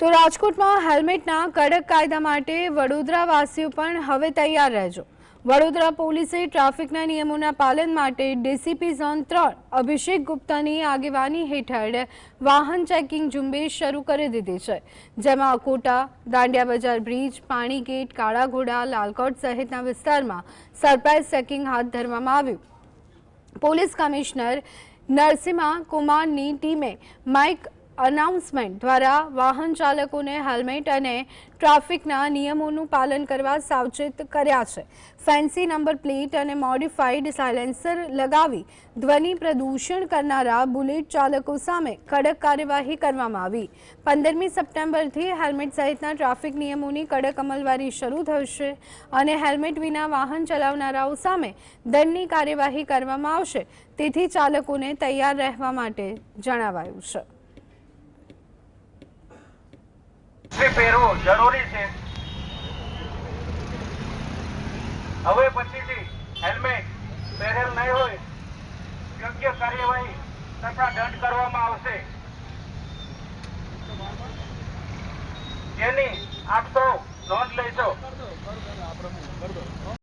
તો રાજકોટમાં હેલ્મેટના કડક કાયદા માટે વડોદરાવાસીઓ પણ હવે તૈયાર રહેજો. વડોદરા પોલીસે ટ્રાફિકના નિયમોના પાલન માટે ડીસીપી ઝોન ત્રણ, અભિષેક ગુપ્તાની આગેવાની હેઠળ વાહન ચેકિંગ ઝુંબેશ શરૂ કરી દીધી છે. જેમાં અકોટા, દાંડિયા બજાર બ્રિજ, પાણી ગેટ કાળા લાલકોટ સહિતના વિસ્તારમાં સરપ્રાઇઝ ચેકિંગ હાથ ધરવામાં આવ્યું. પોલીસ કમિશનર નરસિંહા કુમારની ટીમે માઇક અનાઉન્સમેન્ટ દ્વારા વાહન ચાલકોને હેલ્મેટ અને ટ્રાફિકના નિયમોનું પાલન કરવા સાવચેત કર્યા છે. ફેન્સી નંબર પ્લેટ અને મોડિફાઈડ સાયલેન્સર લગાવી ધ્વનિ પ્રદૂષણ કરનારા બુલેટ ચાલકો સામે કડક કાર્યવાહી કરવામાં આવી. પંદરમી સપ્ટેમ્બરથી હેલ્મેટ સહિતના ટ્રાફિક નિયમોની કડક અમલવારી શરૂ થશે અને હેલ્મેટ વિના વાહન ચલાવનારાઓ સામે દંડની કાર્યવાહી કરવામાં આવશે. તેથી ચાલકોને તૈયાર રહેવા માટે જણાવાયું છે. પહેરવું જરૂરી છે. હવે પછીથી હેલ્મેટ પહેરેલ નહીં હોય, યોગ્ય કાર્યવાહી તથા દંડ કરવામાં આવશે. જેની આપ સૌ નોંધ લેશો